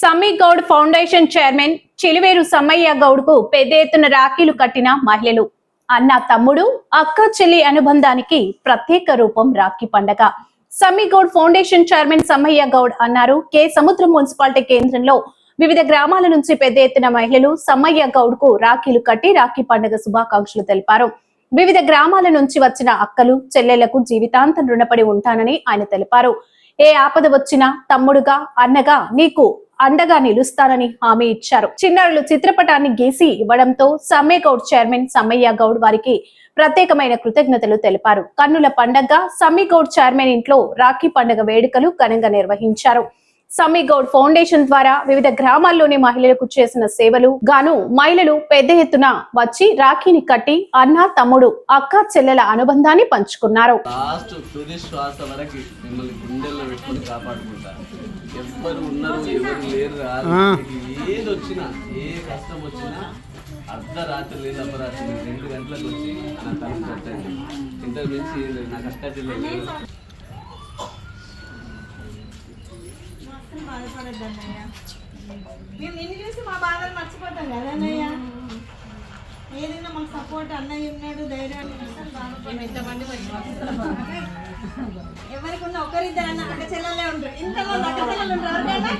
సమ్మి Goud foundation chairman Chiliveru Sammaiah గౌడ్కు పెద్ద ఎత్తున రాఖీలు కట్టిన మహిళలు. అన్న తమ్ముడు అక్క చెల్లి అనుబంధానికి ప్రత్యేక రూపం రాఖీ పండగ. సమ్మీ గౌడ్ ఫౌండేషన్ చైర్మన్ సమ్మయ్య గౌడ్ అన్నారు కె. సముద్రం మున్సిపాలిటీ కేంద్రంలో వివిధ గ్రామాల నుంచి పెద్ద ఎత్తున మహిళలు సమ్మయ్య గౌడ్కు రాఖీలు కట్టి రాఖీ పండుగ శుభాకాంక్షలు తెలిపారు. వివిధ గ్రామాల నుంచి వచ్చిన అక్కలు చెల్లెళ్ళకు జీవితాంతం రుణపడి ఉంటానని ఆయన తెలిపారు. ఏ ఆపద వచ్చినా తమ్ముడుగా అన్నగా నీకు అండగా నిలుస్తానని హామీ ఇచ్చారు. చిన్నారులు చిత్రపటాన్ని గీసి ఇవ్వడంతో సమ్మె గౌడ్ చైర్మన్ సమ్మయ్య గౌడ్ వారికి ప్రత్యేకమైన కృతజ్ఞతలు తెలిపారు. కన్నుల పండగగా సమ్మి గౌడ్ చైర్మన్ ఇంట్లో రాఖీ పండగ వేడుకలు ఘనంగా నిర్వహించారు. సమ్మి గౌడ్ ఫౌండేషన్ ద్వారా వివిధ గ్రామాల్లోని మహిళలకు చేసిన సేవలు గాను మహిళలు పెద్ద ఎత్తున వచ్చి రాఖీని కట్టి అన్న తమ్ముడు అక్క చెల్లెల అనుబంధాన్ని పంచుకున్నారు. లాస్ట్ తుది శ్వాస వరకు మిమ్మల్ని గుండెల్లో పెట్టుకొని కాపాడుకుంటా. ఎవ్వరు ఉన్నారు ఎవరు లేరు రారు మీకు ఏది వచ్చినా ఏ కష్టం వచ్చినా అర్ధరాత్రి లేదు అపరాత్రి రెండు గంటలకు వచ్చి నా తల్లి కట్టండి ఇంతకు మించి. నా లేదు బాధపడద్దు అన్నయ్య మేము నిన్ను చూసి మా బాధలు మర్చిపోతాం కదా అన్నయ్య ఏదైనా మాకు సపోర్ట్ అన్నయ్య ఉన్నాడు ధైర్యం అస్సలు బాధపడద్దు. ఎవరికి ఉన్న ఒకరిద్దరు అన్న అక్క చెల్లెలే ఉంటారు. ఇంతమంది అక్క చెల్లెలు ఉంటారు ఎవరికైనా?